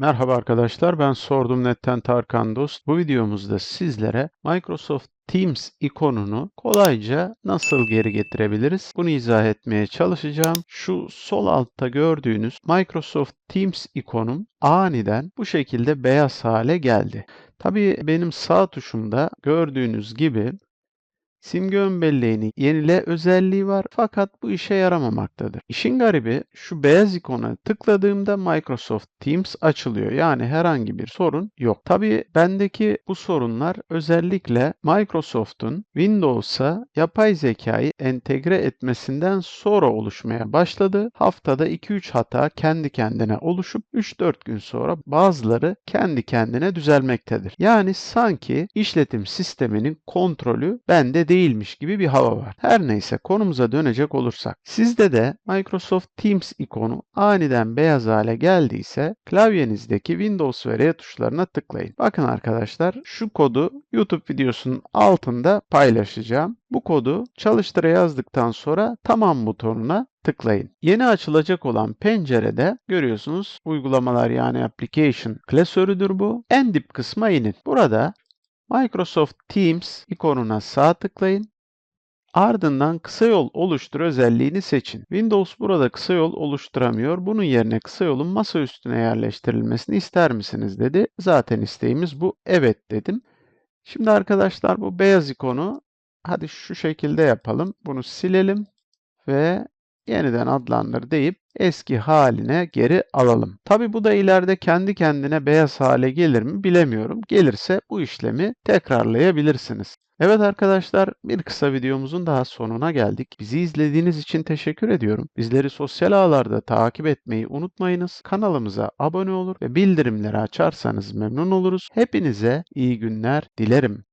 Merhaba arkadaşlar, ben Sordum Net'ten Tarkan Dost. Bu videomuzda sizlere Microsoft Teams ikonunu kolayca nasıl geri getirebiliriz? Bunu izah etmeye çalışacağım. Şu sol altta gördüğünüz Microsoft Teams ikonum aniden bu şekilde beyaz hale geldi. Tabii benim sağ tuşumda gördüğünüz gibi Simge ön belleğini yenile özelliği var fakat bu işe yaramamaktadır. İşin garibi şu beyaz ikona tıkladığımda Microsoft Teams açılıyor. Yani herhangi bir sorun yok. Tabii bendeki bu sorunlar özellikle Microsoft'un Windows'a yapay zekayı entegre etmesinden sonra oluşmaya başladı. Haftada 2-3 hata kendi kendine oluşup 3-4 gün sonra bazıları kendi kendine düzelmektedir. Yani sanki işletim sisteminin kontrolü bende değilmiş gibi bir hava var. Her neyse konumuza dönecek olursak. Sizde de Microsoft Teams ikonu aniden beyaz hale geldiyse klavyenizdeki Windows ve R tuşlarına tıklayın. Bakın arkadaşlar şu kodu YouTube videosunun altında paylaşacağım. Bu kodu çalıştıra yazdıktan sonra tamam butonuna tıklayın. Yeni açılacak olan pencerede görüyorsunuz uygulamalar yani application klasörüdür bu. En dip kısma inin. Burada Microsoft Teams ikonuna sağ tıklayın. Ardından kısa yol oluştur özelliğini seçin. Windows burada kısa yol oluşturamıyor. Bunun yerine kısa yolun masa üstüne yerleştirilmesini ister misiniz dedi. Zaten isteğimiz bu. Evet dedim. Şimdi arkadaşlar bu beyaz ikonu hadi şu şekilde yapalım. Bunu silelim ve yeniden adlandır deyip eski haline geri alalım. Tabi bu da ileride kendi kendine beyaz hale gelir mi bilemiyorum. Gelirse bu işlemi tekrarlayabilirsiniz. Evet arkadaşlar bir kısa videomuzun daha sonuna geldik. Bizi izlediğiniz için teşekkür ediyorum. Bizleri sosyal ağlarda takip etmeyi unutmayınız. Kanalımıza abone olur ve bildirimleri açarsanız memnun oluruz. Hepinize iyi günler dilerim.